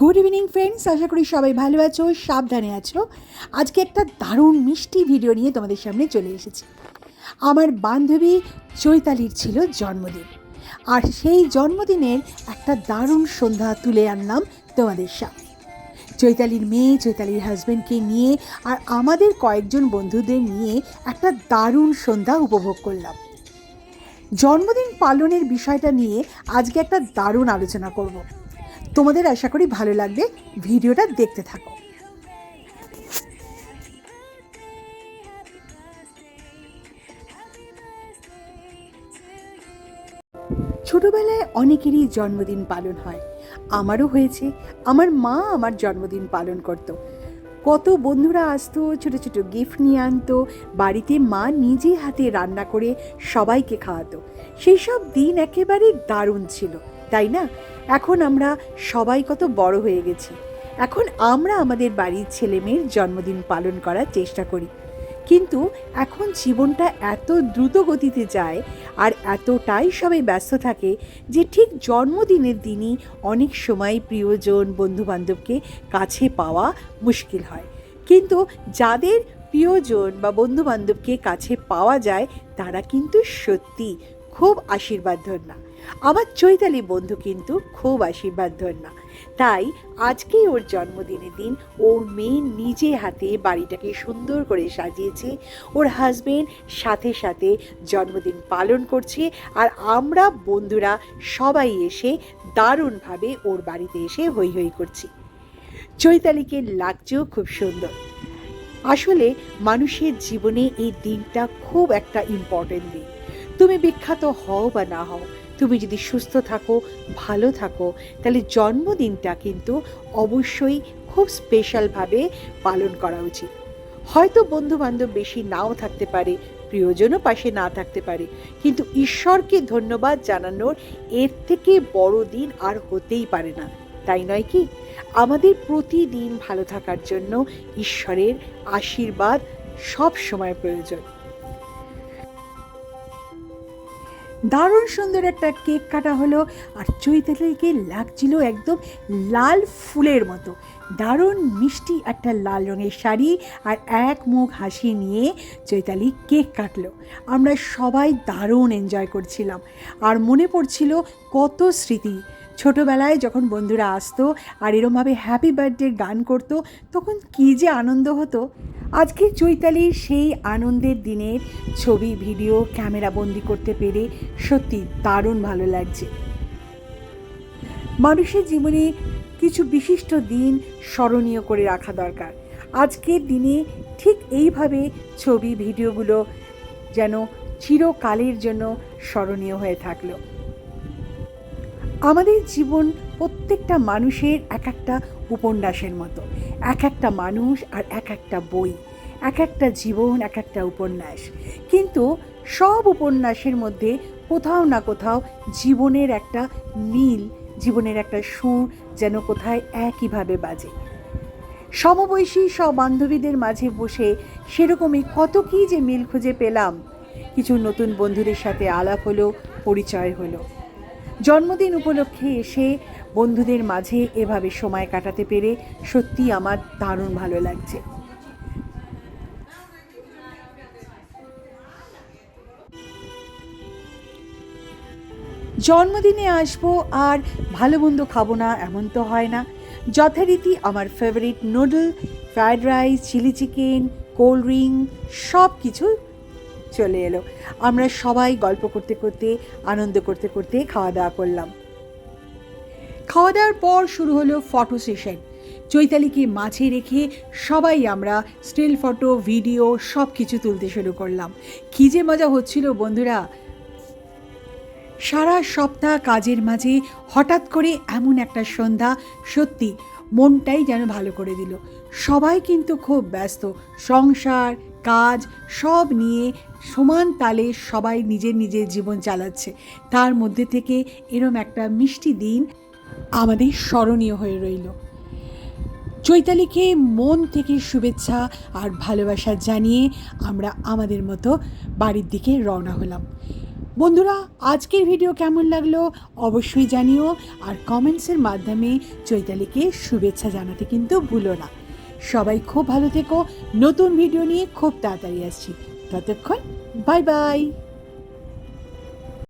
Good evening friends আশা করি সবাই ভালো আছো, সাবধানে আছো। আজকে একটা দারুণ মিষ্টি ভিডিও নিয়ে তোমাদের সামনে চলে এসেছি। আমার বান্ধবী চৈতালির ছিল জন্মদিন। আর সেই জন্মদিনের একটা দারুণ সন্ধ্যা তুলে আনলাম তোমাদের সামনে। চৈতালির মেয়ে, চৈতালির হাজব্যান্ডকে নিয়ে আর আমাদের কয়েকজন বন্ধুদের নিয়ে একটা দারুণ সন্ধ্যা উপভোগ করলাম। জন্মদিন পালনের বিষয়টা নিয়ে আজকে একটা দারুণ আলোচনা করব। তোমাদের আশা করি ভালো লাগবে ভিডিওটা দেখতে থাকো। ছোটবেলায় অনেকেরই জন্মদিন পালন হয়। আমারও হয়েছে। আমার মা আমার জন্মদিন পালন করত। কত বন্ধুরা আসতো, ছোটো ছোটো গিফট নিয়ে আনতো, বাড়িতে মা নিজে হাতে রান্না করে সবাইকে খাওয়াতো। সেই সব দিন একেবারে দারুণ ছিল, তাই না? এখন আমরা সবাই কত বড় হয়ে গেছি। এখন আমরা আমাদের বাড়ির ছেলে মেয়ের জন্মদিন পালন করার চেষ্টা করি। কিন্তু এখন জীবনটা এত দ্রুত গতিতে যায় আর এতটাই সবাই ব্যস্ত থাকে যে ঠিক জন্মদিনের দিনই অনেক সময় প্রিয়জন, বন্ধুবান্ধবকে কাছে পাওয়া মুশকিল হয়। কিন্তু যাদের প্রিয়জন বা বন্ধুবান্ধবকে কাছে পাওয়া যায়, তারা কিন্তু সত্যি খুব আশীর্বাদ ধন্যা আমার চৈতালি বন্ধু কিন্তু খুব আশীর্বাদ ধন্যা। তাই আজকেই ওর জন্মদিনের দিন ওর মেয়ে নিজে হাতে বাড়িটাকে সুন্দর করে সাজিয়েছে, ওর হাজবেন্ড সাথে সাথে জন্মদিন পালন করছে আর আমরা বন্ধুরা সবাই এসে দারুণভাবে ওর বাড়িতে এসে হই হই করছি। চৈতালিকে লাগছেও খুব সুন্দর। আসলে মানুষের জীবনে এই দিনটা খুব একটা ইম্পর্টেন্ট দিন। তুমি বিখ্যাত হও বা না হও তুমি যদি সুস্থ থাকো, ভালো থাকো, তাহলে জন্মদিনটা কিন্তু অবশ্যই খুব স্পেশালভাবে পালন করা উচিত। হয়তো বন্ধু বান্ধব বেশি নাও থাকতে পারে, প্রিয়জনও পাশে না থাকতে পারে, কিন্তু ঈশ্বরকে ধন্যবাদ জানানোর এর থেকে বড় দিন আর হতেই পারে না, তাই নয় কি? আমাদের প্রতিদিন ভালো থাকার জন্য ঈশ্বরের আশীর্বাদ সব সময় প্রয়োজন। দারুণ সুন্দর একটা কেক কাটা হলো। আর চৈতালিকে লাগছিল একদম লাল ফুলের মতো। দারুণ মিষ্টি একটা লাল রঙের শাড়ি আর এক মুখ হাসি নিয়ে চৈতালি কেক কাটলো। আমরা সবাই দারুণ এনজয় করছিলাম। আর মনে পড়ছিল কত স্মৃতি। ছোটোবেলায় যখন বন্ধুরা আসতো আর এরমভাবে হ্যাপি বার্থডে গান করতো, তখন কী যে আনন্দ হতো। আজকে চৈতালির সেই আনন্দের দিনের ছবি ভিডিও ক্যামেরা বন্দি করতে পেরে সত্যি দারুণ ভালো লাগছে। মানুষের জীবনে কিছু বিশিষ্ট দিন স্মরণীয় করে রাখা দরকার। আজকের দিনে ঠিক এইভাবে ছবি ভিডিওগুলো যেন চিরকালের জন্য স্মরণীয় হয়ে থাকল। আমাদের জীবন প্রত্যেকটা মানুষের এক একটা উপন্যাসের মতো। এক একটা মানুষ আর এক একটা বই, এক একটা জীবন, এক একটা উপন্যাস। কিন্তু সব উপন্যাসের মধ্যে কোথাও না কোথাও জীবনের একটা মিল, জীবনের একটা সুর যেন কোথায় একইভাবে বাজে। সমবয়সী সব বান্ধবীদের মাঝে বসে সেরকমই কত কী যে মিল খুঁজে পেলাম। কিছু নতুন বন্ধুদের সাথে আলাপ হলো, পরিচয় হলো। জন্মদিন উপলক্ষে এসে বন্ধুদের মাঝে এভাবে সময় কাটাতে পেরে সত্যি আমার দারুণ ভালো লাগছে। জন্মদিনে আসব আর ভালো মন্দ খাব না, এমন তো হয় না। যথারীতি আমার favourite noodle fried rice chilli chicken cold drink সব কিছু চলে এলো। আমরা সবাই গল্প করতে করতে, আনন্দ করতে করতে খাওয়া দাওয়া করলাম। খাওয়া দাওয়ার পর শুরু হলো ফটো সেশন চৈতালিকে মাঝে রেখে সবাই আমরা স্টিল ফটো ভিডিও সব কিছু তুলতে শুরু করলাম। কী যে মজা হচ্ছিল বন্ধুরা! সারা সপ্তাহ কাজের মাঝে হঠাৎ করে এমন একটা সন্ধ্যা, সত্যি মনটাই যেন ভালো করে দিল। সবাই কিন্তু খুব ব্যস্ত। সংসার কাজ সব নিয়ে সমান তালে সবাই নিজের নিজের জীবন চালাচ্ছে। তার মধ্যে থেকে এরম একটা মিষ্টি দিন আমাদের স্মরণীয় হয়ে রইল। চৈতালিকে মন থেকে শুভেচ্ছা আর ভালোবাসা জানিয়ে আমরা আমাদের মতো বাড়ির দিকে রওনা হলাম। বন্ধুরা, আজকের ভিডিও কেমন লাগল অবশ্যই জানিও আর কমেন্টসের মাধ্যমে চৈতালিকে শুভেচ্ছা জানাতে কিন্তু ভুলো না। সবাই খুব ভালো থেকো। নতুন ভিডিও নিয়ে খুব তাড়াতাড়ি আসছি। ততক্ষণ বাই বাই